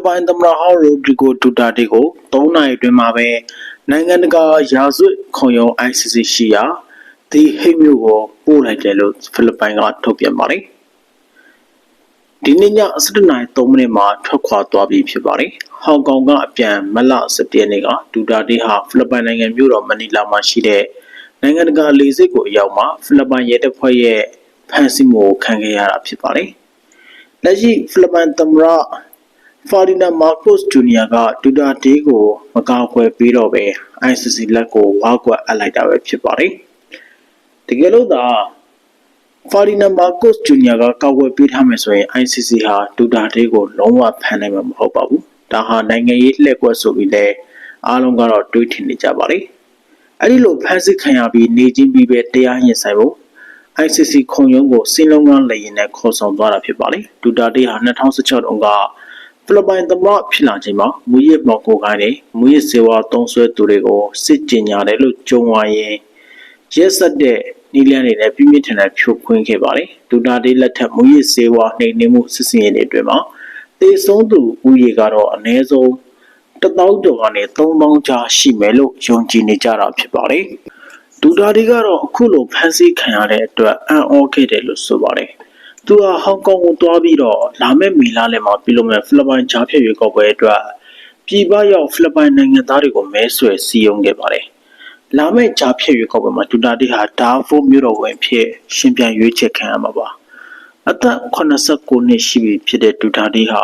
လစ်ပိုင်သမ္မတဟောင်းရိုဒရီဂိုဒူတာတေကို၃နိုင်အတွင်းမှာပဲနိုင်ငံတကာရာဇဝတ်ခုံရုံး ICC ရှိရာဒီဟိတ်မျိုးကိုပို့လိုက်တယ်လို့ဖိလစ်ပိုင်ကထုတ်ပြန်ပါတယ်ဒီနေ့ည7:03မိနစ်မှာထွက်ခွာသွားပြီဖြစ်ပါတယ်ဟောင်ကောင်ကအပြန်မလ17ရက်နေ့ကဒူတာတေဟာဖိလစ်ပိုင်နိုင်ငံမြို့တော်မနီလာမှာရှိတဲ့နိုင်ငံတကာလေဆိပ်ကိုအရောက်မှာဖိလစ်ပိုင်ရဲတပ်ဖွဲ့ရဲ့ဖမ်းဆီးမှုကိုခံခဲ့ရတာဖြစ်ပါတယ်လက်ရှိဖိလစ်ပိုင်သမ္မတ ဖာဒီနာမာကိုစ်ဂျူနီယာကဒူတာတေးကိုမကောက်ွယ်ပြီးတော့ပဲ ICC လက်ကိုဝါကွက်အပ်လိုက်တာပဲဖြစ်ပါတယ်။တကယ်လို့သာဖာဒီနာမာကိုစ်ဂျူနီယာကကောက်ွယ်ပေးထားမယ်ဆိုရင် ICC ဟာဒူတာတေးကိုလုံးဝဖမ်းနိုင်မှာမဟုတ်ပါဘူး။ဒါဟာနိုင်ငံရေးလှည့်ကွက်ဆိုပြီးလဲအားလုံးကတော့တွေးထင်နေကြပါလေ။အဲဒီလိုဖမ်းဆီးခံရပြီးနေချင်းပြီးပဲတရားရင်ဆိုင်ဖို့ ICC ခုံရုံးကိုစင်းလုံးကလည်းရင်နဲ့ခေါ်ဆောင်သွားတာဖြစ်ပါလေ။ဒူတာတေးဟာ2016တုန်းက ဖိလစ်ပိုင်သမ္မတဖြစ်လာချိန်မှာမူရစ်မော်ကိုကိုင်းနဲ့မူရစ်စေဝါသုံးဆွဲသူတွေကိုစစ်ကြင်ညာတယ်လို့ကြုံဝါရင်ရက်ဆက်တဲ့နီလန်တွေနဲ့ပြင်းပြထန်ထန်ဖြိုခွင်းခဲ့ပါတယ်ဒူတာတေးလက်ထက်မူရစ်စေဝါနှိမ်နင်းမှုစစ်စင်ရေးတွေအတွင်းမှာတေဆုံးသူဦးရေကတော့အနည်းဆုံးတသောင်းကျော်ကနေ3000ကြားရှိမယ်လို့ယုံကြည်နေကြတာဖြစ်ပါတယ်ဒူတာတေးကတော့အခုလိုဖမ်းဆီးခံရတဲ့အတွက်အံ့ဩခဲ့တယ်လို့ဆိုပါတယ် သူဟာဟောင်ကောင်ကိုတွားပြီးတော့လာမယ့်မီလာလယ်မှာပြုလုပ်မဲ့ဖိလစ်ပိုင်ဂျားဖြည့်ရွေးကောက်ပွဲအတွက်ပြည်ပရောက်ဖိလစ်ပိုင်နိုင်ငံသားတွေကိုမဲဆွယ်စည်းရုံးခဲ့ပါတယ်။လာမယ့်ဂျားဖြည့်ရွေးကောက်ပွဲမှာဒူတာတီဟာဒါဖိုမြို့တော်ဝင်ဖြစ်ရှင်ပြန်ရွေးချယ်ခံရမှာပါ။အသက်89နှစ်ရှိပြီဖြစ်တဲ့ဒူတာတီဟာ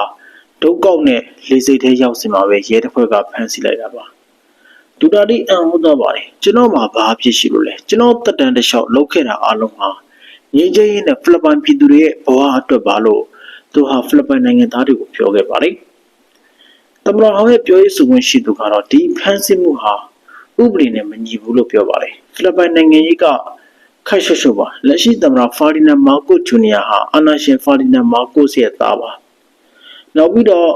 ဒုက္ကောက်နဲ့လေစိတ်ထဲရောက်စီမှာပဲရဲတပ်ဖွဲ့ကဖမ်းဆီးလိုက်တာပါ။ဒူတာတီအံ့ဩသွားပါတယ်။ကျွန်တော်မှာဘာဖြစ်ရှိလို့လဲ။ကျွန်တော်တက်တန်တစ်လျှောက်လုပ်ခဲ့တာအလုံးဟာ ငြိမ်းချမ်းရေးနဲ့ဖိလစ်ပိုင်ပြည်သူတွေရဲ့ဘဝအတွက်ပါလို့သူဟာဖိလစ်ပိုင်နိုင်ငံသားတွေကိုပြောခဲ့ပါတယ်။တမန်တော်ရဲ့ပြောရေးဆိုခွင့်ရှိသူကတော့ဒီဖမ်းဆီးမှုဟာဥပဒေနဲ့မညီဘူးလို့ပြောပါတယ်။ဖိလစ်ပိုင်နိုင်ငံရေးကခိုက်ရှုပ်ရှုပ်ပါလက်ရှိသမ္မတဖာဒီနန်မာကိုဂျူနီယာဟာအာနာရှင်ဖာဒီနန်မာကိုစ်ရဲ့သားပါ။နောက်ပြီးတော့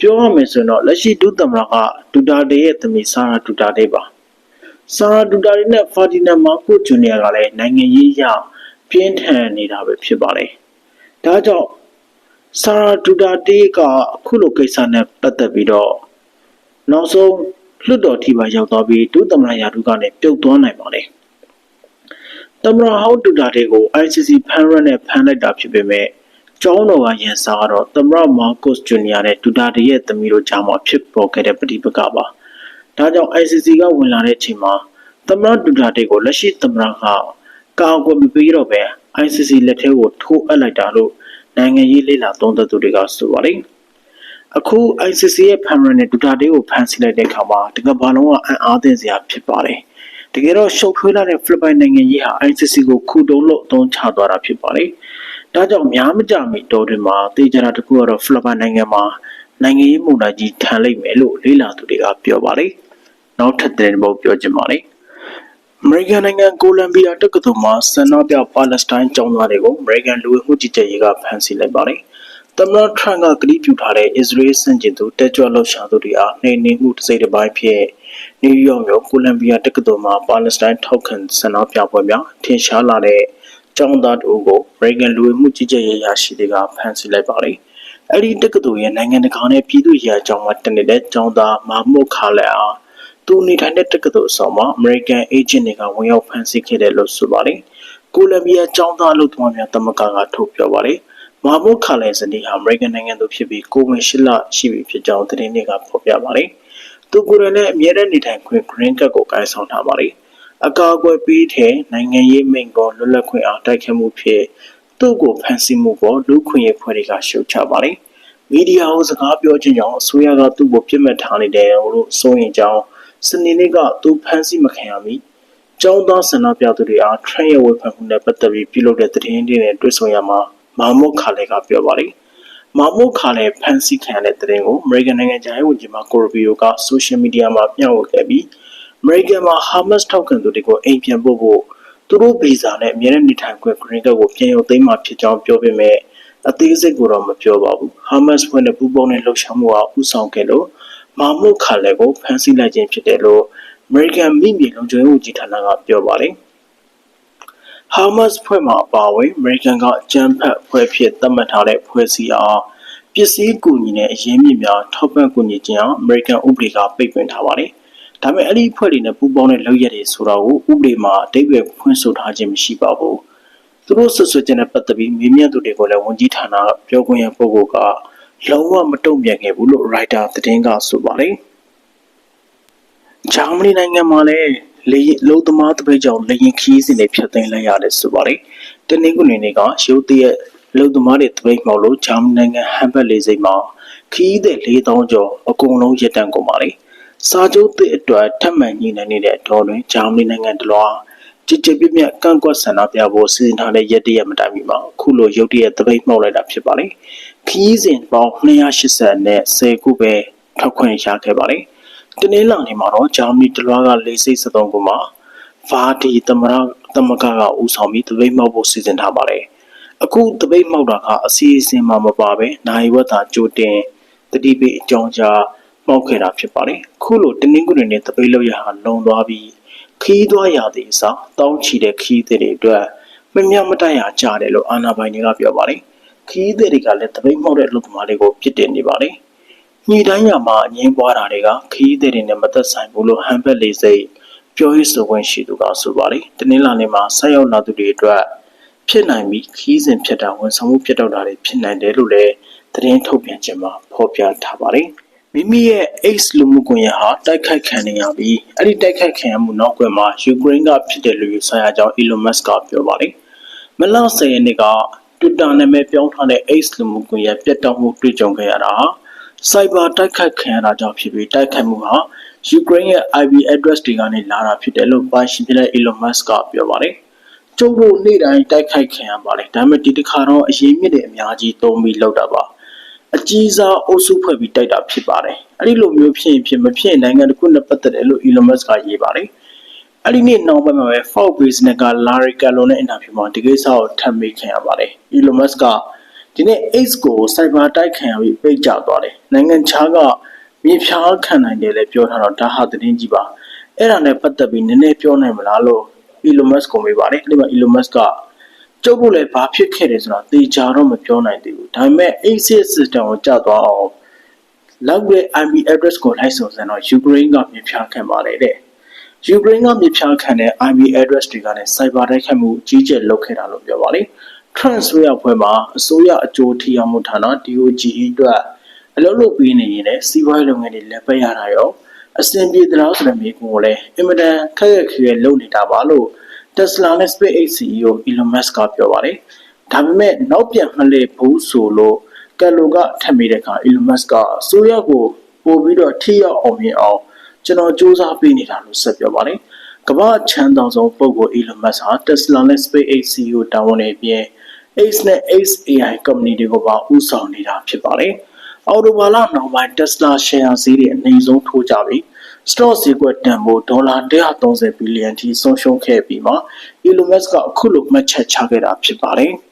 ပြောရမယ်ဆိုရင်တော့လက်ရှိဒုသမ္မတကဒူတာတေရဲ့သမီးဆာရာဒူတာတေပါ။ဆာရာဒူတာတေနဲ့ဖာဒီနန်မာကိုဂျူနီယာကလည်းနိုင်ငံရေးအရ ပြင်းထန်နေတာပဲဖြစ်ပါတယ်။ဒါကြောင့်ဆာရာဒူတာတေးကအခုလိုကိစ္စနဲ့ပတ်သက်ပြီးတော့နောက်ဆုံးလွတ်တော်ထိပါရောက်သွားပြီးဒုသမ္မတရာထူးကနေပြုတ်သွားနိုင်ပါတယ်။သမ္မတဟောင်းဒူတာတေးကို ICC ဖန်ရနဲ့ဖန်လိုက်တာဖြစ်ပေမဲ့ကျောင်းတော်ကရန်စာကတော့သမ္မတမာကုစ်ဂျူနီယာနဲ့ဒူတာတေးရဲ့သမီးတို့ကြားမှာဖြစ်ပေါ်ခဲ့တဲ့ပဋိပက္ခပါ။ဒါကြောင့် ICC ကဝင်လာတဲ့အချိန်မှာသမ္မတဒူတာတေးကိုလက်ရှိသမ္မတက ကာကွယ်မပေးတော့ပဲ ICC လက်ထဲကိုထိုးအပ်လိုက်တာလို့နိုင်ငံရေးလေ့လာသုံးသပ်သူတွေကဆိုပါတယ်။အခု ICC ရဲ့ဖမ်းရတဲ့ဒူတာတေးကိုဖမ်းဆီးလိုက်တဲ့အခါမှာတကယ်ဘာလုံးကအံ့အားသင့်စရာဖြစ်ပါတယ်။တကယ်တော့ရှုပ်ထွေးလာတဲ့ဖိလစ်ပိုင်နိုင်ငံရေးဟာ ICC ကိုခုတုံးလို့အသုံးချသွားတာဖြစ်ပါတယ်။ဒါကြောင့်များမကြမီတော်တွင်မှာတေချာတာတခုကတော့ဖိလစ်ပိုင်နိုင်ငံမှာနိုင်ငံရေးမူနာကြီးထန်လိမ့်မယ်လို့လေ့လာသူတွေကပြောပါတယ်။နောက်ထပ်တဲ့ဘောပြောချင်ပါတယ်။ အမေရိကန်နိုင်ငံကိုလံဘီယာတက္ကသိုလ်မှာဆန္ဒပြပါလက်စတိုင်းကျောင်းသားတွေကိုအမေရိကန်လူဝင်မှုကြီးကြပ်ရေးကဖမ်းဆီးလိုက်ပါတယ်။သမ္မတထရန့်ကကတိပြုထားတဲ့အစ္စရေးစန့်ကျင်သူတက်ကြွလှုပ်ရှားသူတွေအားနှိမ်နင်းမှုတစ်စိတ်တစ်ပိုင်းဖြစ်နယူးယောက်မြို့ကိုလံဘီယာတက္ကသိုလ်မှာပါလက်စတိုင်းထောက်ခံဆန္ဒပြပွဲများထင်ရှားလာတဲ့ကျောင်းသားတို့ကိုအမေရိကန်လူဝင်မှုကြီးကြပ်ရေးရရှိတွေကဖမ်းဆီးလိုက်ပါတယ်။အဲဒီတက္ကသိုလ်ရဲ့နိုင်ငံတကာနဲ့ပြည်သူ့ရေးအကြောင်းမှာတနေတဲ့ကျောင်းသားမာမုတ်ခါလက်အား သူနေထိုင်တဲ့တက္ကသိုလ်အဆောင်မှာ American Agent တွေကဝင်ရောက်ဖမ်းဆီးခဲ့တယ်လို့ဆိုပါတယ်။ကိုလံဘီယာကျောင်းသားလူသမားများတမကကထုတ်ပြောပါတယ်။မာမုခါလိုင်စနီဟာ American နိုင်ငံသူဖြစ်ပြီးကိုဝင်ရှိလရှိပြီဖြစ်ကြောင်းသတင်းတွေကဖော်ပြပါတယ်။သူကိုယ်တိုင်လည်းအမြဲတမ်းနေထိုင်ခွင့် Green Card ကိုကိုင်ဆောင်ထားပါတယ်။အကာအကွယ်ပေးတဲ့နိုင်ငံရေးမိန့်ခွန်းလွတ်လပ်ခွင့်အားတိုက်ခိုက်မှုဖြစ်သူ့ကိုဖမ်းဆီးမှုပေါ်လူခွင့်ရေးဖွဲ့တွေကရှုတ်ချပါတယ်။မီဒီယာကိုစကားပြောခြင်းကြောင့်အစိုးရကသူ့ကိုပြစ်မှတ်ထားနေတယ်လို့ဆိုရင်ကြောင်း စနေနေ့ကသူဖမ်းဆီးမခံရမီကျောင်းသားဆန္ဒပြသူတွေအားထရန့်ရဲ့ဝေဖန်မှုနဲ့ပတ်သက်ပြီးပြုလုပ်တဲ့သတင်းတွေနဲ့တွေ့ဆုံရမှာမာမုတ်ခါလေကပြောပါတယ်။မာမုတ်ခါလေဖမ်းဆီးခံရတဲ့သတင်းကို American နိုင်ငံခြားရေးဝန်ကြီးမာကိုရဘီယိုက social media မှာပြန့်ဝေခဲ့ပြီး American မှာ Hamas ထောက်ခံသူတွေကိုအိမ်ပြန်ပို့ဖို့သူတို့ဗီဇာနဲ့အမြဲတမ်းနေထိုင်ခွင့် green card ကိုပြန်ရုပ်သိမ်းမှာဖြစ်ကြောင်းပြောပေမဲ့အသေးစိတ်ကိုတော့မပြောပါဘူး။ Hamas ဖွဲ့နဲ့ပူးပေါင်းတဲ့လှုပ်ရှားမှုဟာဥဆောင်ခဲ့လို့ မာမုခါလက်ကိုဖမ်းဆီးလိုက်ခြင်းဖြစ်တယ်လို့ American မိမြေလုံခြုံရေးဝန်ကြီးဌာနကပြောပါတယ်။ Hamas ဖွဲ့မှအပါအဝင် American ကအကြမ်းဖက်ဖွဲ့ဖြစ်သတ်မှတ်ထားတဲ့ဖွဲ့စည်းအားပစ္စည်းကူညီတဲ့အရင်းမြစ်များထောက်ပံ့ကူညီခြင်းအောင် American ဥပဒေကပိတ်ပင်ထားပါတယ်။ဒါပေမဲ့အဲ့ဒီအဖွဲ့တွေနဲ့ပူးပေါင်းတဲ့လုပ်ရက်တွေဆိုတာကိုဥပဒေမှာအတိတ်ပဲဖွင့်ဆိုထားခြင်းမရှိပါဘူး။သူတို့ဆွဆွခြင်းနဲ့ပတ်သက်ပြီးမေးမြန်းသူတွေကိုလည်းဝန်ကြီးဌာနပြောခွင့်ရပုဂ္ဂိုလ်က လုံးဝမတုံ့ပြန်ခဲ့ဘူးလို့ writer သတင်းကဆိုပါတယ်။ဂျာမနီနိုင်ငံမှာလည်းလေလုံသမားတပိတ်ကြောင့်လေရင်ခီးစဉ်တွေဖျက်သိမ်းလိုက်ရတယ်ဆိုပါတယ်။တနင်္ဂနွေနေ့ကရုတ်တရက်လုံသမားတွေတပိတ်မှောက်လို့ဂျာမနီနိုင်ငံဟမ်ဘတ်လေဆိပ်မှာခီးတဲ့4000ကျော်အကုန်လုံးရပ်တန့်ကုန်ပါတယ်။စာချုပ်သစ်အတွက်ထပ်မံညှိနှိုင်းနေတဲ့ဒေါ်တွင်ဂျာမနီနိုင်ငံတလွှာကြည်ကြည်ပြည့်ပြည့်ကန့်ကွက်ဆန္ဒပြဖို့စီစဉ်ထားတဲ့ရက်တရက်မတိုင်မီမှာအခုလိုရုတ်တရက်တပိတ်မှောက်လိုက်တာဖြစ်ပါတယ်။ ခီးစဉ်ပေါင်း280နဲ့10ခုပဲထောက်ခွင့်ရခဲ့ပါတယ်။တနင်္လာနေ့မှာတော့ဂျာမနီတလွှာကလေဆိပ်73ခုမှာဗာဒီသမရသမကကဦးဆောင်ပြီးတပိတ်မှောက်ဖို့စီစဉ်ထားပါတယ်။အခုတပိတ်မှောက်တာကအစီအစဉ်မှာမပါဘဲနိုင်ဝတ်သာကြိုတင်တတိပိအကြောင်းကြားမှောက်ခဲ့တာဖြစ်ပါတယ်။ခုလိုတနင်္ဂနွေနေ့တပိတ်လောက်ရဟာလုံသွားပြီးခီးသွားရသည့်အစားတောင်းချီတဲ့ခီးတွေအတွက်မမြမတရကြတယ်လို့အာနာပိုင်တွေကပြောပါတယ်။ ခီးတွေကလည်းတပိတ်မှောက်တဲ့လူသမားတွေကိုပြစ်တင်နေပါတယ်။ညီတိုင်းရမှာအငင်းပွားတာတွေကခီးတွေနဲ့မသက်ဆိုင်ဘူးလို့ဟန်ဘက်လေးစိတ်ပြောရေးဆိုခွင့်ရှိသူကဆိုပါတယ်။တနင်္လာနေ့မှာဆက်ရောက်လာသူတွေအတွက်ဖြစ်နိုင်ပြီးခီးစဉ်ဖြစ်တာဝန်ဆောင်မှုဖြစ်တော့တာတွေဖြစ်နိုင်တယ်လို့လည်းသတင်းထုတ်ပြန်ခြင်းမှာဖော်ပြထားပါတယ်။မိမိရဲ့ X လူမှုကွန်ရက်ဟာတိုက်ခိုက်ခံနေရပြီးအဲ့ဒီတိုက်ခိုက်ခံရမှုနောက်ကွယ်မှာယူကရိန်းကဖြစ်တယ်လို့ယူဆရကြောင်း Elon Musk ကပြောပါတယ်။မလ10ရက်နေ့က Twitter နာမည်ပြောင်းထားတဲ့ X လူမှုကွန်ရက်ပြတ်တောက်မှုတွေ့ကြုံခဲ့ရတာဟာစိုက်ဘာတိုက်ခိုက်ခံရတာကြောင့်ဖြစ်ပြီးတိုက်ခိုက်မှုဟာယူကရိန်းရဲ့ IP address တွေကနေလာတာဖြစ်တယ်လို့ပါရှင်ပြတဲ့ Elon Musk ကပြောပါတယ်။ကျုပ်တို့နေ့တိုင်းတိုက်ခိုက်ခံရပါတယ်။ဒါပေမဲ့ဒီတစ်ခါတော့အရေးမြစ်တဲ့အများကြီးသုံးပြီးလောက်တာပါ။အကြီးစားအုပ်စုဖွဲ့ပြီးတိုက်တာဖြစ်ပါတယ်။အဲ့ဒီလိုမျိုးဖြစ်ရင်ဖြစ်မဖြစ်နိုင်ငံတစ်ခုနဲ့ပတ်သက်တယ်လို့ Elon Musk ကရေးပါတယ်။ အဲ့ဒီနေ့နောက်ပိုင်းမှာပဲ Fox Business က Larry Kellow နဲ့အင်တာဗျူးမှာဒီကိစ္စကိုထပ်မေးခံရပါတယ်။ Elon Musk ကဒီနေ့ X ကို Cyber တိုက်ခံရပြီးပိတ်ကြသွားတယ်။နိုင်ငံခြားကမြေဖြားခံနိုင်တယ်လည်းပြောထားတော့ဒါဟာသတင်းကြီးပါအဲ့ဒါနဲ့ပတ်သက်ပြီးနည်းနည်းပြောနိုင်မလားလို့ Elon Musk ကိုမေးပါတယ်အဲ့ဒီမှာ Elon Musk ကကျုပ်တို့လည်းဘာဖြစ်ခဲ့တယ်ဆိုတာသေချာတော့မပြောနိုင်သေးဘူးဒါပေမဲ့ ACS system ကိုကြာသွားအောင်လောက်တဲ့ IP address ကိုလိုက်စုံစမ်းတော့ Ukraine ကမြေဖြားခံပါတယ်တဲ့ Ukraine ကမြေဖြားခံတဲ့ IP address တွေကနေ cyber တိုက်ခိုက်မှုကြီးကျယ်လုပ်ခဲ့တာလို့ပြောပါတယ် Transfer အဖွဲ့မှာအစိုးရအကျိုးထီအောင်မှုဌာန DOGE အတွက်အလုပ်လုပ်ပေးနေရင်လည်းစီးပွားရေးလုပ်ငန်းတွေလက်ပတ်ရတာရောအဆင်ပြေသလားဆိုတဲ့မိကိုလည်းအင်မတန်ခက်ခက်ခဲခဲလုပ်နေတာပါလို့ Tesla နဲ့ SpaceX CEO Elon Musk ကပြောပါတယ်။ဒါပေမဲ့နောက်ပြန်မလဲဘူးဆိုလို့ကယ်လိုကထပ်မိတဲ့အခါ Elon Musk ကအစိုးရကိုပို့ပြီးတော့ထိရောက်အောင်မြင်အောင် ကျွန်တော်စူးစမ်းပေးနေတာလို့ဆက်ပြောပါတယ်။ကမ္ဘာချမ်းသာဆုံးပုဂ္ဂိုလ် Elon Musk ဟာ Tesla နဲ့ SpaceX CEO တာဝန်တွေအပြင် X နဲ့ XAI ကုမ္ပဏီတွေကိုပါဦးဆောင်နေတာဖြစ်ပါတယ်။အော်တိုဘာလနောက်ပိုင်း Tesla share ဈေးတွေအနည်းဆုံးထိုးကြပြီး stock ဈေးကွက်တန်ဖိုးဒေါ်လာ130ဘီလီယံထိဆုံးရှုံးခဲ့ပြီးမှ Elon Musk ကအခုလိုမှတ်ချက်ချခဲ့တာဖြစ်ပါတယ်။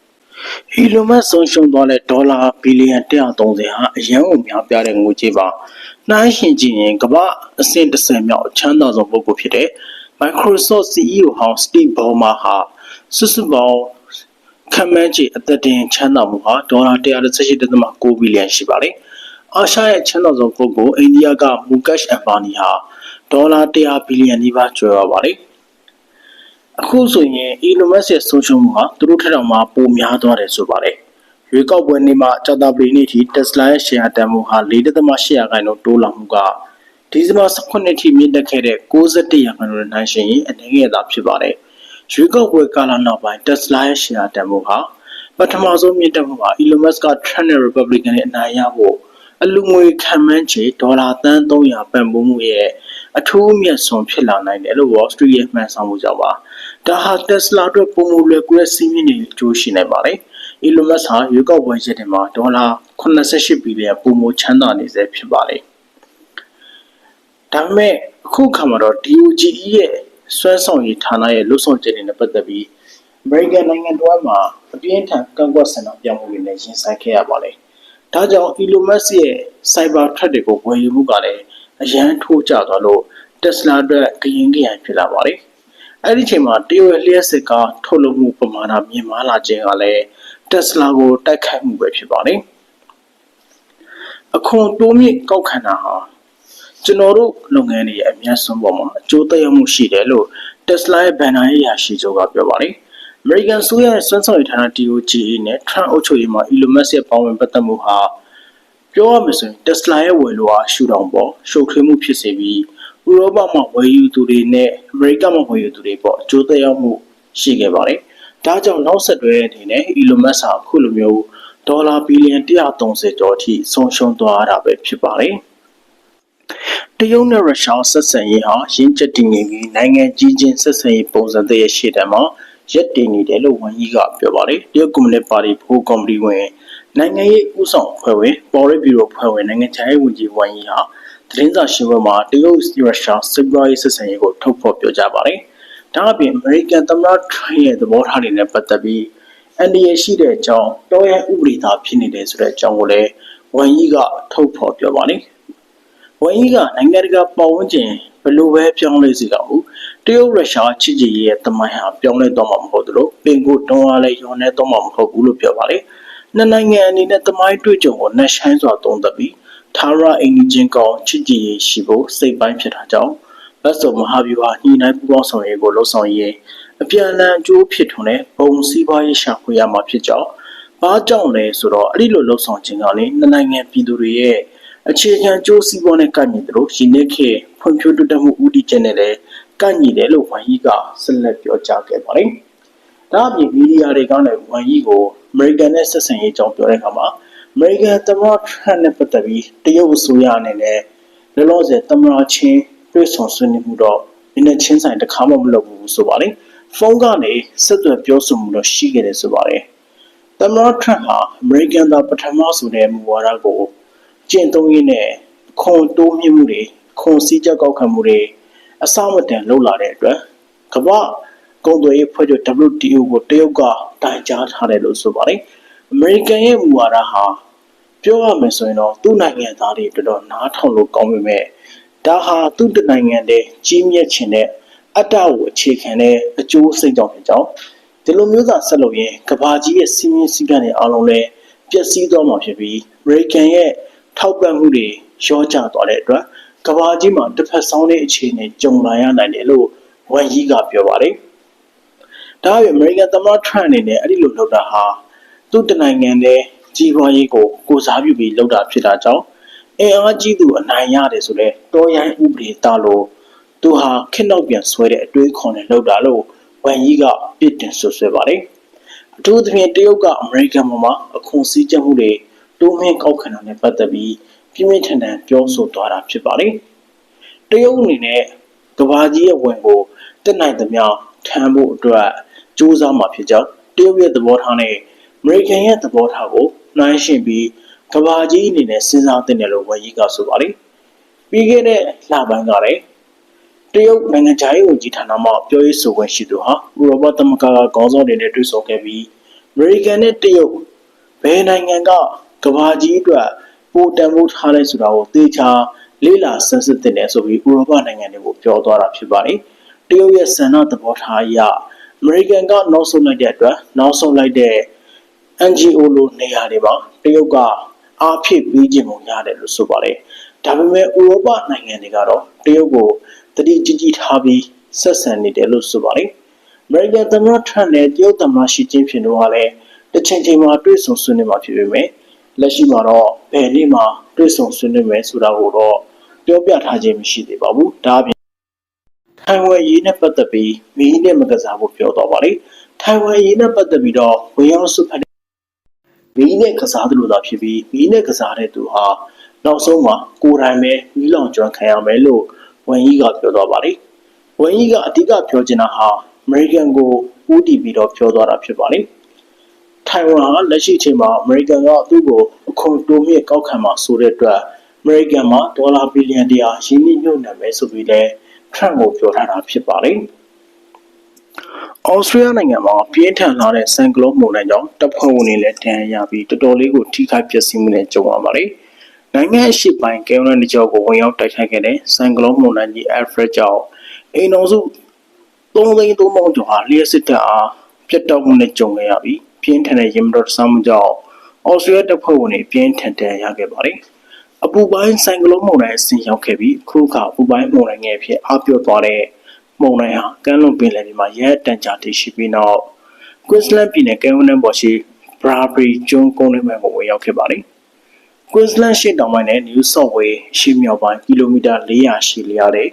Elon Musk ဆုံးရှုံးသွားတဲ့ဒေါ်လာဘီလီယံ130ဟာအရန်ကိုများပြားတဲ့ငွေကြေးပါ။နှိုင်းယှဉ်ကြည့်ရင်ကမ္ဘာအဆင့်30မြောက်အချမ်းသာဆုံးပုဂ္ဂိုလ်ဖြစ်တဲ့ Microsoft CEO ဟောင်း Steve Ballmer ဟာစုစုပေါင်းခံမှန်းခြေအသက်တင်ချမ်းသာမှုဟာဒေါ်လာ118.9ဘီလီယံရှိပါတယ်။အာရှရဲ့ချမ်းသာဆုံးပုဂ္ဂိုလ်အိန္ဒိယကမူကက်ရှ်အမ်ဘာနီဟာဒေါ်လာ100ဘီလီယံနီးပါးကျော်ရပါတယ်။ အခုဆိုရင် Elon Musk ရဲ့ဆုံးရှုံးမှုဟာသူတို့ထက်တောင်မှပိုများသွားတယ်ဆိုပါတယ်။ရွေးကောက်ပွဲနေ့မှာကြာတာပရီနေ့ထိ Tesla ရဲ့ share တန်ဖိုးဟာ4.8ရာခိုင်နှုန်းတိုးလာမှုကဒီဇင်ဘာ18ထိမြင့်တက်ခဲ့တဲ့61ရာခိုင်နှုန်းနဲ့နှိုင်းယှဉ်ရင်အနည်းငယ်သာဖြစ်ပါတယ်။ရွေးကောက်ပွဲကာလနောက်ပိုင်း Tesla ရဲ့ share တန်ဖိုးဟာပထမဆုံးမြင့်တက်မှုဟာ Elon Musk က Trump နဲ့ Republican နဲ့အနိုင်ရဖို့အလူငွေခံမှန်းချေဒေါ်လာသန်း300ပံ့ပိုးမှုရဲ့ အထူးမြတ်ဆုံးဖြစ်လာနိုင်တယ်လို့ Wall Street ရဲ့မှန်းဆမှုကြောင့်ပါဒါဟာ Tesla အတွက်ပုံမူလွယ်ကူတဲ့စီးမြင့်နေအကျိုးရှိနိုင်ပါတယ် Elon Musk ဟာရွေးကောက်ပွဲရက်တင်မှာဒေါ်လာ88ဘီလီယံပုံမချမ်းသာနေစေဖြစ်ပါတယ်ဒါပေမဲ့အခုခါမှာတော့ DOGE ရဲ့ဆွဲဆောင်ရေးဌာနရဲ့လှုပ်ဆောင်ချက်တွေနဲ့ပတ်သက်ပြီး American နိုင်ငံတော်မှာအပြင်းထန်ကန့်ကွက်ဆန္ဒပြမှုတွေနဲ့ရင်ဆိုင်ခဲ့ရပါတယ်။ဒါကြောင့် Elon Musk ရဲ့ Cyber Truck တွေကိုဝယ်ယူမှုကလည်း အရန်ထိုးကျသွားလို့ Tesla အတွက်ကရင်ကရန်ဖြစ်လာပါတယ်။အဲ့ဒီချိန်မှာတရုတ်လျှက်စစ်ကားထုတ်လုပ်မှုပမာဏမြင့်မားလာခြင်းကလည်း Tesla ကိုတိုက်ခိုက်မှုပဲဖြစ်ပါတယ်။အခွန်တိုးမြင့်ကောက်ခံတာဟာကျွန်တော်တို့လုပ်ငန်းတွေရဲ့အများဆုံးပေါ်မှာအကျိုးသက်ရောက်မှုရှိတယ်လို့ Tesla ရဲ့ဘန်နာရေးရာရှိချုပ်ကပြောပါတယ်။ American ဆိုရရဲ့စွမ်းဆောင်ရည်ဌာန DOGA နဲ့ Trump အုပ်ချုပ်ရေးမှာ Elon Musk ရဲ့ပါဝင်ပတ်သက်မှုဟာ ပြောရမယ်ဆိုရင် Tesla ရဲ့ဝယ်လိုအားရှုထောင့်ပေါ်ရှုပ်ထွေးမှုဖြစ်စေပြီးဥရောပမှာဝယ်ယူသူတွေနဲ့ America မှာဝယ်ယူသူတွေပေါ့အကျိုးသက်ရောက်မှုရှိခဲ့ပါတယ်။ဒါကြောင့်နောက်ဆက်တွဲအနေနဲ့ Elon Musk ဟာအခုလိုမျိုးဒေါ်လာဘီလီယံ130ကျော်အထိဆုံးရှုံးသွားတာပဲဖြစ်ပါတယ်။တရုတ်နဲ့ရုရှားဆက်ဆံရေးဟာရင်းချက်တည်ငြိမ်ပြီးနိုင်ငံကြီးချင်းဆက်ဆံရေးပုံစံတည်းရဲ့ရှေ့တန်းမှာရက်တည်နေတယ်လို့ဝန်ကြီးကပြောပါတယ်။တရုတ်ကွန်မြူနစ်ပါတီဘိုးကော်မတီဝင် နိုင်ငံရေးဥဆောင်ဖွဲ့ဝင်ပေါ်ရစ်ဘီရိုဖွဲ့ဝင်နိုင်ငံခြားရေးဝန်ကြီးဝန်ကြီးဟာသတင်းစာရှင်းပွဲမှာတရုတ်ရုရှားစစ်ပွဲဆက်ဆံရေးကိုထုတ်ဖော်ပြောကြားပါတယ်။ဒါအပြင်အမေရိကန်သမ္မတထရန့်ရဲ့သဘောထားတွေနဲ့ပတ်သက်ပြီးအန်ဒီရရှိတဲ့အကြောင်းတောရဲဥပဒေသားဖြစ်နေတယ်ဆိုတဲ့အကြောင်းကိုလည်းဝန်ကြီးကထုတ်ဖော်ပြောပါတယ်။ဝန်ကြီးကနိုင်ငံတကာပတ်ဝန်းကျင်ဘယ်လိုပဲပြောင်းလဲစေတော့ဘူးတရုတ်ရုရှားချစ်ကြည်ရေးရဲ့တမိုင်းဟာပြောင်းလဲတော့မှာမဟုတ်သလိုပင်ကိုတွန်းအားလည်းရောနေတော့မှာမဟုတ်ဘူးလို့ပြောပါတယ်။ နှစ်နိုင်ငံအနေနဲ့တမိုင်းတွေ့ကြုံကိုနှက်ဆိုင်စွာသုံးသပ်ပြီးထာဝရအိမ်ကြီးချင်းကောင်ချစ်ကြည်ရေးရှိဖို့စိတ်ပိုင်းဖြစ်တာကြောင့်ဘတ်စုံမဟာဗျူဟာညှိနှိုင်းပူးပေါင်းဆောင်ရွက်ကိုလှုံ့ဆော်ရေးအပြန်အလှန်အကျိုးဖြစ်ထွန်းတဲ့ဘုံစည်းပွားရေးရှာဖွေရမှာဖြစ်ကြောင်းဘာကြောင့်လဲဆိုတော့အဲ့ဒီလိုလှုံ့ဆော်ခြင်းကလည်းနှစ်နိုင်ငံပြည်သူတွေရဲ့အခြေခံကျိုးစည်းပွားနဲ့ကန့်ညီတယ်လို့ရင်းနှီးခဲ့ဖွံ့ဖြိုးတိုးတက်မှုဦးတည်ချက်နဲ့လည်းကန့်ညီတယ်လို့ဝန်ကြီးကဆက်လက်ပြောကြားခဲ့ပါတယ်။ဒါအပြင်မီဒီယာတွေကလည်းဝန်ကြီးကို အမေရိကန်နဲ့ဆက်ဆံရေးကြောင်းပြောတဲ့အခါမှာအမေရိကန်သမ္မတထရန့်နဲ့ပတ်သက်ပြီးတရုတ်အစိုးရအနေနဲ့လောလောဆယ်သမ္မတချင်းတွေ့ဆုံဆွေးနွေးမှုတော့ဒီနေ့ချင်းဆိုင်တစ်ခါမှမလုပ်ဘူးဆိုပါတယ်။ဖုန်းကနေဆက်သွယ်ပြောဆိုမှုတော့ရှိခဲ့တယ်ဆိုပါတယ်။သမ္မတထရန့်ဟာအမေရိကန်သားပထမဆိုတဲ့မူဝါဒကိုကျင့်သုံးရင်းနဲ့ခွန်တိုးမြင့်မှုတွေခွန်စည်းကြကောက်ခံမှုတွေအစမတန်လှုပ်လာတဲ့အတွက်ကမ္ဘာ ကုန်သွယ်ရေးဖွဲ့ချုပ် WTO ကိုတရုတ်ကတိုင်ကြားထားတယ်လို့ဆိုပါတယ်။အမေရိကန်ရဲ့မူဝါဒဟာပြောရမယ်ဆိုရင်တော့သူ့နိုင်ငံသားတွေတော်တော်နားထောင်လို့ကောင်းပေမဲ့ဒါဟာသူ့တနိုင်ငံတည်းကြီးမြတ်ခြင်းနဲ့အတ္တကိုအခြေခံတဲ့အကျိုးစိတ်ကြောင့်ဖြစ်ကြောင်းဒီလိုမျိုးသာဆက်လုပ်ရင်ကဘာကြီးရဲ့စီးမြင့်စည်းကမ်းတွေအားလုံးလည်းပျက်စီးသွားမှာဖြစ်ပြီး American ရဲ့ထောက်ပံ့မှုတွေရောကျသွားတဲ့အတွက်ကဘာကြီးမှာတစ်ဖက်ဆောင်တဲ့အခြေအနေကြုံလာရနိုင်တယ်လို့ဝန်ကြီးကပြောပါတယ်။ ဒါ့အပြင် American သမ္မတ Trump အနေနဲ့အဲ့ဒီလိုလုပ်တာဟာသူ့တနိုင်ငံနဲ့ကြီးပွားရေးကိုကိုစားပြုပြီးလုပ်တာဖြစ်တာကြောင့်အင်အားကြီးသူအနိုင်ရတယ်ဆိုတော့တော်ရိုင်းဥပဒေတာလို့သူဟာခက်နောက်ပြန်ဆွဲတဲ့အတွေးခေါ်နဲ့လုပ်တာလို့ဝန်ကြီးကပြစ်တင်ဆွဆွဲပါတယ်။အထူးသဖြင့်တရုတ်ကအမေရိကန်မှာအခွန်စည်းကြပ်မှုတွေတိုးမြင့်ကောက်ခံတာနဲ့ပတ်သက်ပြီးပြင်းပြင်းထန်ထန်ပြောဆိုသွားတာဖြစ်ပါတယ်။တရုတ်အနေနဲ့ကဘာကြီးရဲ့ဝင်ကိုတက်နိုင်သမျှထမ်းဖို့အတွက် စူးစမ်းမှာဖြစ်ကြောင်းတရုတ်ရဲ့သဘောထားနဲ့အမေရိကန်ရဲ့သဘောထားကိုနှိုင်းယှဉ်ပြီးကဘာကြီးအနေနဲ့စဉ်းစားသင့်တယ်လို့ဝန်ကြီးကဆိုပါတယ်။ပြီးခဲ့တဲ့လပိုင်းကလည်းတရုတ်နိုင်ငံခြားရေးဝန်ကြီးဌာနမှပြောရေးဆိုခွင့်ရှိသူဟာဥရောပသမဂ္ဂကခေါင်းဆောင်တွေနဲ့တွေ့ဆုံခဲ့ပြီးအမေရိကန်နဲ့တရုတ်ဘယ်နိုင်ငံကကဘာကြီးအတွက်ပိုတန်ဖိုးထားလဲဆိုတာကိုသေချာလေးလာဆန်းစစ်တင်တယ်ဆိုပြီးဥရောပနိုင်ငံတွေကိုပြောသွားတာဖြစ်ပါတယ်။တရုတ်ရဲ့ဆန္ဒသဘောထားအရ အမေရိကန်ကနောက်ဆုံးလိုက်တဲ့အတွက်နောက်ဆုံးလိုက်တဲ့ NGO လိုနေရာတွေမှာတရုတ်ကအားဖြည့်ပေးခြင်းကိုရတယ်လို့ဆိုပါတယ်။ဒါပေမဲ့ဥရောပနိုင်ငံတွေကတော့တရုတ်ကိုတတိကြီးကြီးထားပြီးဆက်ဆံနေတယ်လို့ဆိုပါတယ်။ American သမ္မတထရန့်နဲ့တရုတ်သမ္မတရှီကျင်းဖျင်တို့ကလည်းတစ်ချိန်ချိန်မှာတွေ့ဆုံဆွေးနွေးမှာဖြစ်ပေမဲ့လက်ရှိမှာတော့ဘယ်နေ့မှတွေ့ဆုံဆွေးနွေးမယ်ဆိုတာကိုတော့ပြောပြထားခြင်းမရှိသေးပါဘူးဒါအပြင် ထိုင်ဝမ်ရေးနဲ့ပတ်သက်ပြီးမီးနဲ့မကစားဖို့ပြောတော့ပါလေထိုင်ဝမ်ရေးနဲ့ပတ်သက်ပြီးတော့ဝင်ရောက်စုဖက်မီးနဲ့ကစားသလိုသာဖြစ်ပြီးမီးနဲ့ကစားတဲ့သူဟာနောက်ဆုံးမှာကိုယ်တိုင်ပဲမီးလောင်ကျွမ်းခံရမယ်လို့ဝန်ကြီးကပြောတော့ပါလေဝန်ကြီးကအဓိကပြောချင်တာဟာအမေရိကန်ကိုဦးတည်ပြီးတော့ပြောသွားတာဖြစ်ပါလေထိုင်ဝမ်ဟာလက်ရှိအချိန်မှာအမေရိကန်ကသူ့ကိုအခွန်တိုးမြင့်ကောက်ခံမှာဆိုတဲ့အတွက်အမေရိကန်မှာဒေါ်လာဘီလီယံတရာရင်းနှီးမြှုပ်နှံမယ်ဆိုပြီးလည်း ထရန့်ကိုပြောထားတာဖြစ်ပါတယ်။အော်စတြေးလျနိုင်ငံမှာပြင်းထန်လာတဲ့ဆန်ကလုန်းမုန်တိုင်းကြောင့်တပ်ဖွဲ့ဝင်တွေလည်းတန်ရပြီးတော်တော်လေးကိုထိခိုက်ပျက်စီးမှုနဲ့ကြုံရပါတယ်။နိုင်ငံအရှိပိုင်းကဲရန်တစ်ကြောကိုဝင်ရောက်တိုက်ခိုက်ခဲ့တဲ့ဆန်ကလုန်းမုန်တိုင်းကြီးအယ်ဖရက်ကြောင့်အိမ်တော်စု3သိန်း3ပေါင်းကျော်ဟာလျှက်စစ်တပ်အားပြတ်တောက်မှုနဲ့ကြုံခဲ့ရပြီးပြင်းထန်တဲ့ရင်မတော်ဆမ်းမှုကြောင့်အော်စတြေးလျတပ်ဖွဲ့ဝင်တွေပြင်းထန်ဒဏ်ရာရခဲ့ပါတယ် အပူပိုင်းဆိုင်ကလုန်းမုန်တိုင်းအဆင့်ရောက်ခဲ့ပြီးအခုကအပူပိုင်းမုန်တိုင်းငယ်အဖြစ်အပြော့သွားတဲ့မုန်တိုင်းဟာကမ်းလွန်ပင်လယ်ပြင်မှာရဲတန်ကြာတည်ရှိပြီးနောက်ကွင်းစလန်ပြည်နယ်ကဲဝန်းတန်းပေါ်ရှိဘရာဘရီကျွန်းကုန်းလေးမှာဝင်ရောက်ခဲ့ပါတယ်။ကွင်းစလန်ရှိတောင်ပိုင်းနဲ့ New South Wales ရှိမြောက်ပိုင်းကီလိုမီတာ400ရှိလျားတဲ့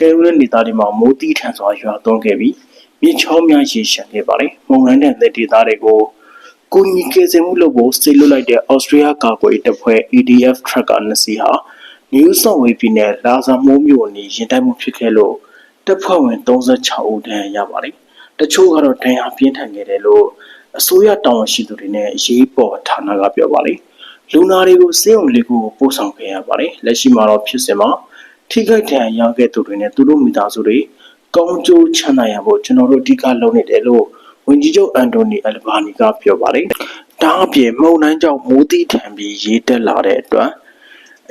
ကဲဝန်းဒေသတွေမှာမိုးတိထန်စွာရွာသွန်းခဲ့ပြီးမြေချောင်းများရေရှမ်းခဲ့ပါတယ်။မုန်တိုင်းတဲ့ဒေသတွေကို ကိုညီကေစင်မှုလုပ်ဖို့စေလွတ်လိုက်တဲ့ဩစတြေးလျကာကွယ်တပ်ဖွဲ့ ADF Tracker နှစ်စီးဟာ New South Wales ပြည်နယ်လာဇာမိုးမြို့အနီးရင်တိုက်မှုဖြစ်ခဲ့လို့တပ်ဖွဲ့ဝင်36ဦးဒဏ်ရာရပါတယ်။တချို့ကတော့ဒဏ်ရာပြင်းထန်ခဲ့တယ်လို့အစိုးရတာဝန်ရှိသူတွေနဲ့ရေးပေါ်ဌာနကပြောပါတယ်။လူနာတွေကိုစေုံလေးကိုပို့ဆောင်ခဲ့ရပါတယ်။လက်ရှိမှာတော့ဖြစ်စဉ်မှာထိခိုက်ဒဏ်ရာရခဲ့သူတွေနဲ့သူတို့မိသားစုတွေကောင်းကျိုးချမ်းသာရဖို့ကျွန်တော်တို့အဓိကလုပ်နေတယ်လို့ ဝန်ကြီးချုပ်အန်တိုနီအလဘာနီကပြောပါတယ်။ဒါအပြင်မုန်တိုင်းကြောင့်မိုးတိထန်ပြီးရေတက်လာတဲ့အတွက်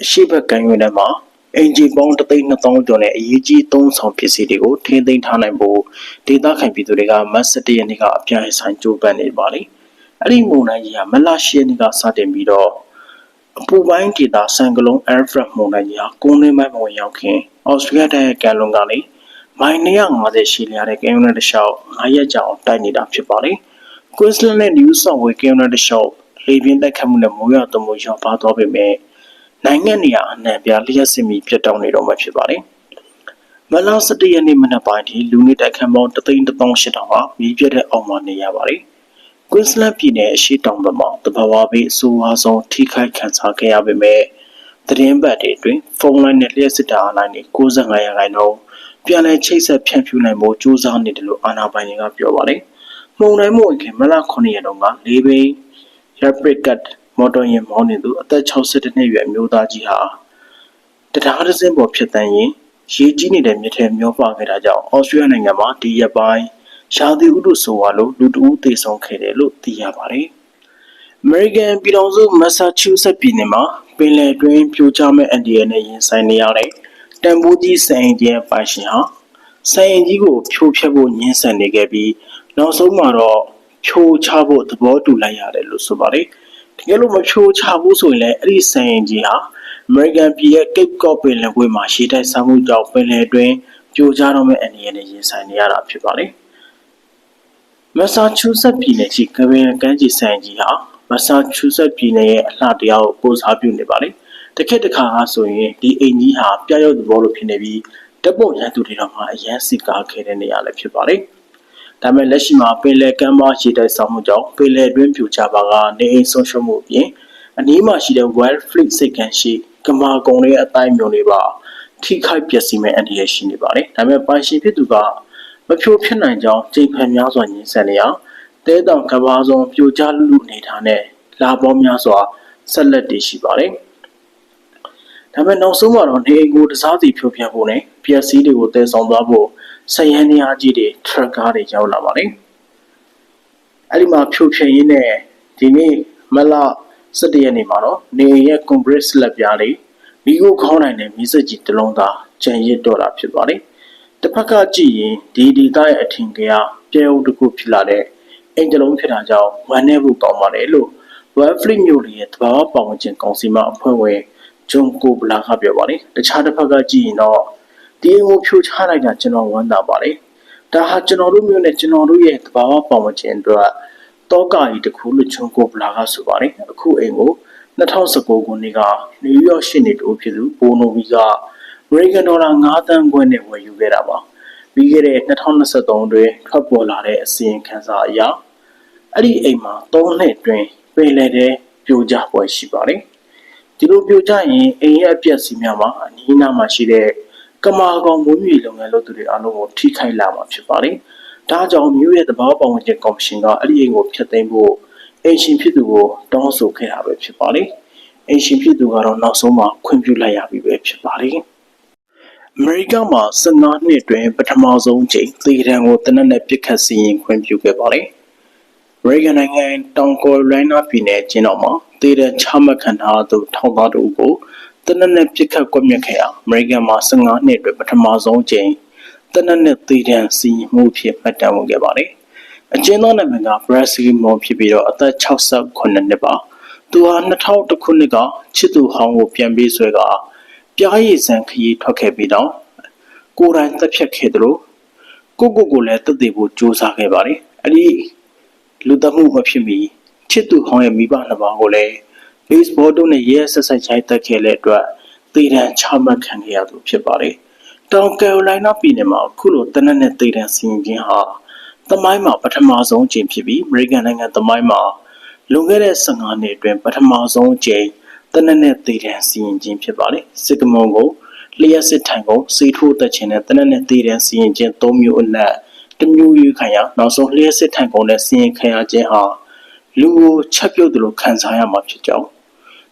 အရှိဘက်ကံရွေးထဲမှာအင်ဂျီပေါင်း3,200ကျော်နဲ့အရေးကြီးသုံးဆောင်ပစ္စည်းတွေကိုထိန်းသိမ်းထားနိုင်ဖို့ဒေသခံပြည်သူတွေကမတ်17ရက်နေ့ကအပြိုင်ဆိုင်ကြိုးပမ်းနေပါလိမ့်။အဲ့ဒီမုန်တိုင်းကြီးကမလ10ရက်နေ့ကစတင်ပြီးတော့အပူပိုင်းဒေသဆန်ကလုံး Alfred မုန်တိုင်းကြီးဟာကုန်းတွင်းပိုင်းမှာဝင်ရောက်ခင်ဩစတြေးလျတိုင်းရဲ့ကံလွန်ကနေ မိုင်250ရှိလျားတဲ့ကင်ယုံနဲ့တစ်လျှောက်9ရက်ကြာအောင်တိုက်နေတာဖြစ်ပါတယ်။ Queensland နဲ့ New South Wales ကင်ယုံနဲ့တစ်လျှောက်လေပြင်းတိုက်ခတ်မှုနဲ့မိုးရွာသွန်းမှုရောပါသွားပေမဲ့နိုင်ငံနေရာအနှံ့ပြားလျှက်စစ်မီပြတ်တောက်နေတော့မှဖြစ်ပါတယ်။မလ17ရက်နေ့မနက်ပိုင်းထိလူနေတိုက်ခတ်ပေါင်း3,800ဟာမြည်ပြတ်တဲ့အောက်မှာနေရပါတယ်။ Queensland ပြည်နယ်အရှိတောင်ဘက်မှာတဘာဝဘေးအဆိုးအဆုံးထိခိုက်ခံစားခဲ့ရပေမဲ့သတင်းပတ်တွေအတွင်းဖုန်းလိုင်းနဲ့လျှက်စစ်တာအလိုင်းတွေ65ရာခိုင်နှုန်း ပြန်လည်ချိတ်ဆက်ဖြန့်ဖြူးနိုင်ဖို့ကြိုးစားနေတယ်လို့အာဏာပိုင်တွေကပြောပါတယ်။မှုန်တိုင်းမှုန်ခင်မလ9ရက်တုန်းကလေးဘိန်း Rapid Cut မော်တော်ယာဉ်မောင်းနေသူအသက်62နှစ်အရွယ်အမျိုးသားကြီးဟာတရားဒဇင်းပေါ်ဖြစ်တန်းရင်ရေကြီးနေတဲ့မြစ်ထဲမျောပါခဲ့တာကြောင့်ဩစတြေးလျနိုင်ငံမှာဒီရက်ပိုင်းရှားသီဥတုဆိုပါလို့လူတဦးသေဆုံးခဲ့တယ်လို့သိရပါတယ်။ American ပြည်ထောင်စု Massachusetts ပြည်နယ်မှာပင်လယ်တွင်းပြိုကျမဲ့အန်ဒီယနဲ့ရင်ဆိုင်နေရတဲ့ တန်ဖိုးကြီးစံရင်ကျဲပိုင်ရှင်ဟာစံရင်ကြီးကိုဖြိုဖျက်ဖို့ညှင်းဆန်နေခဲ့ပြီးနောက်ဆုံးမှာတော့ဖြိုချဖို့သဘောတူလိုက်ရတယ်လို့ဆိုပါတယ်။တကယ်လို့မဖြိုချဘူးဆိုရင်လည်းအဲ့ဒီစံရင်ကြီးဟာ American ပြည်ရဲ့ Cape Cod ပင်လယ်ကွေ့မှာရှေ့တိုက်ဆမှုကြောင့်ပင်လယ်တွင်းပြိုကျတော့မဲ့အနေနဲ့ရင်ဆိုင်နေရတာဖြစ်ပါတယ်။ Massachusetts ပြည်နယ်ရှိကပင်ကမ်းခြေစံရင်ကြီးဟာ Massachusetts ပြည်နယ်ရဲ့အလှတရားကိုကိုစားပြုနေပါလေ။ တစ်ခက်တစ်ခါအားဆိုရင်ဒီအိမ်ကြီးဟာပြရုပ်သဘောလိုဖြစ်နေပြီးတပ်ပုံရန်သူတွေတော့မှအရန်စီကားခဲ့တဲ့နေရာလည်းဖြစ်ပါတယ်။ဒါပေမဲ့လက်ရှိမှာပင်လယ်ကမ်းပါရေတိုက်ဆောင်မှုကြောင့်ပင်လယ်တွင်းပြိုကျပါကနေအိမ်ဆုံးရှုံးမှုအပြင်အနီးမှာရှိတဲ့ Wild Fleet စိတ်ကမ်းရှိကမာကုံရဲ့အတိုင်းမျိုးတွေပါထိခိုက်ပျက်စီးမဲ့အန္တရာယ်ရှိနေပါတယ်။ဒါပေမဲ့ပိုင်ရှင်ဖြစ်သူကမဖြိုဖြစ်နိုင်ကြောင်းကြိမ်ဖန်များစွာညှင်းဆန်နေအောင်တဲတောင်ကဘာဆုံးပြိုကျလူနေထားတဲ့လာပေါများစွာဆက်လက်တည်ရှိပါတယ်။ ဒါပေမဲ့နောက်ဆုံးမှာတော့နေအိမ်ကိုတစားစီဖြိုဖျက်ဖို့နဲ့ပျက်စီးတွေကိုတည်ဆောင်သွားဖို့ဆယန်းနေအားကြီးတွေထရက်ကားတွေရောက်လာပါတယ်။အဲ့ဒီမှာဖြိုဖျက်ရင်းနဲ့ဒီနေ့မလ17ရက်နေ့မှာတော့နေအိမ်ရဲ့ compress လက်ပြားတွေမိကိုခေါင်းနိုင်တဲ့မိစက်ကြီးတစ်လုံးသားကြံရစ်တော့တာဖြစ်ပါတယ်။တစ်ဖက်ကကြည့်ရင်ဒီဒီသားရဲ့အထင်ကရပြဲဥတစ်ခုဖြစ်လာတဲ့အင်ဂျလုံးဖြစ်တာကြောင့်ဝမ်းနေဖို့ကောင်းပါတယ်လို့ Wall Fleet မျိုးရဲ့တဘာဝပတ်ဝန်းကျင်ကောင်စီမှအဖွဲ့ဝင် ဂျွန်ကိုဘလာကပြောပါတယ်တခြားတစ်ဖက်ကကြည့်ရင်တော့ဒီအမှုဖြိုချလိုက်တာကျွန်တော်ဝမ်းသာပါတယ်ဒါဟာကျွန်တော်တို့မျိုးနဲ့ကျွန်တော်တို့ရဲ့သဘာဝပတ်ဝန်းကျင်အတွက်တောကကြီးတစ်ခုလို့ဂျွန်ကိုဘလာကဆိုပါတယ်အခုအိမ်ကို2019ခုနှစ်ကနယူးယောက်ရှိနေတူဖြစ်သူဘိုနိုဗီကအမေရိကန်ဒေါ်လာ9သန်းခွဲနဲ့ဝယ်ယူခဲ့တာပါပြီးခဲ့တဲ့2023တွင်ထွက်ပေါ်လာတဲ့အစီရင်ခံစာအရအဲ့ဒီအိမ်မှာ3နှစ်တွင်ပင်လယ်ထဲပြိုကျပွဲရှိပါတယ် ဒီလိုပြိုကျရင်အိမ်ရဲ့အပျက်စီးများမှာအနီးနားမှာရှိတဲ့ကမာကောင်မွေးမြူလုပ်ငန်းလုပ်သူတွေအားလုံးကိုထိခိုက်လာမှာဖြစ်ပါတယ်။ဒါကြောင့်မြို့ရဲ့တဘာပတ်ဝန်းကျင်ကော်မရှင်ကအဲ့ဒီအိမ်ကိုဖျက်သိမ်းဖို့အိမ်ရှင်ဖြစ်သူကိုတောင်းဆိုခဲ့တာပဲဖြစ်ပါတယ်။အိမ်ရှင်ဖြစ်သူကတော့နောက်ဆုံးမှာခွင့်ပြုလိုက်ရပြီပဲဖြစ်ပါတယ်။အမေရိကမှာ15နှစ်တွင်ပထမဆုံးချိန်သေဒဏ်ကိုတနက်နဲ့ပြစ်ခတ်စီရင်ခွင့်ပြုခဲ့ပါတယ်။အမေရိကန်နိုင်ငံတောင်ကိုရိုလိုင်းနာပြည်နယ်ကျင်းတော်မှာ သေတဲ့ချမှတ်ခံထားသူထောင်သားတို့ကိုတနက်နဲ့ပြစ်ခတ်ကွပ်မျက်ခဲ့အောင်အမေရိကန်မှာ15နှစ်အတွင်းပထမဆုံးကြိမ်တနက်နဲ့သေဒဏ်စီမှုဖြစ်မှတ်တမ်းဝင်ခဲ့ပါတယ်။အကျဉ်းသားနာမည်က Bradley Moore ဖြစ်ပြီးတော့အသက်68နှစ်ပါ။သူသူဟာ2000ခုနှစ်ကချစ်သူဟောင်းကိုပြန်ပေးဆွဲကပြားရည်စံခရီးထွက်ခဲ့ပြီးတော့ကိုယ်တိုင်တက်ဖြတ်ခဲ့တယ်လို့ကိုကိုကိုလည်းတက်တည်ဖို့ကြိုးစားခဲ့ပါတယ်အဲ့ဒီလူတမှုမဖြစ်မီ ချစ်သူဟောင်းရဲ့မိဘနှစ်ပါးကိုလည်း baseball တို့နဲ့ရဲဆက်ဆက်ချိုင်းတက်ခဲ့တဲ့အတွက်တည်တံချမှတ်ခံခဲ့ရသူဖြစ်ပါတယ်တောင်ကယ်ရိုလိုင်းနာပြည်နယ်မှာအခုလိုတနက်နဲ့တည်တံစီရင်ခြင်းဟာသမိုင်းမှာပထမဆုံးအကြိမ်ဖြစ်ပြီးအမေရိကန်နိုင်ငံသမိုင်းမှာလွန်ခဲ့တဲ့15နှစ်အတွင်းပထမဆုံးအကြိမ်တနက်နဲ့တည်တံစီရင်ခြင်းဖြစ်ပါလေစစ်ကမုံကိုလျှက်စစ်ထံကိုစေထိုးသက်ခြင်းနဲ့တနက်နဲ့တည်တံစီရင်ခြင်း၃မျိုးအနက်တစ်မျိုးရွေးခံရနောက်ဆုံးလျှက်စစ်ထံကုန်နဲ့စီရင်ခံရခြင်းဟာ လူကိုချက်ပြုတ်တယ်လို့ခံစားရမှာဖြစ်ကြောင်း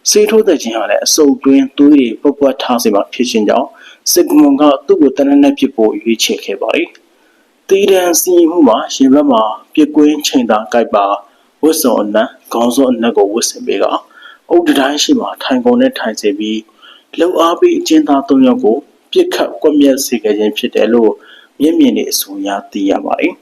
စေထိုးသက်ခြင်းဟာလည်းအစုပ်တွင်းသွေးတွေပုတ်ပွားထားစေမှာဖြစ်ခြင်းကြောင့်စစ်ကမုံကသူ့ကိုတနက်နဲ့ဖြစ်ဖို့ရွေးချယ်ခဲ့ပါလေတည်တံစီရင်မှုမှာရှင်ဘက်မှာပြစ်ကွင်းချိန်သာကြိုက်ပါဝတ်စုံအနက်ခေါင်းစုံအနက်ကိုဝတ်ဆင်ပေးကအုတ်တတိုင်းရှိမှထိုင်ကုန်နဲ့ထိုင်စေပြီးလှုပ်အားပြီးအကျဉ်းသား၃ယောက်ကိုပြစ်ခတ်ကွက်မျက်စေခဲ့ခြင်းဖြစ်တယ်လို့မျက်မြင်တွေအဆိုအရသိရပါတယ်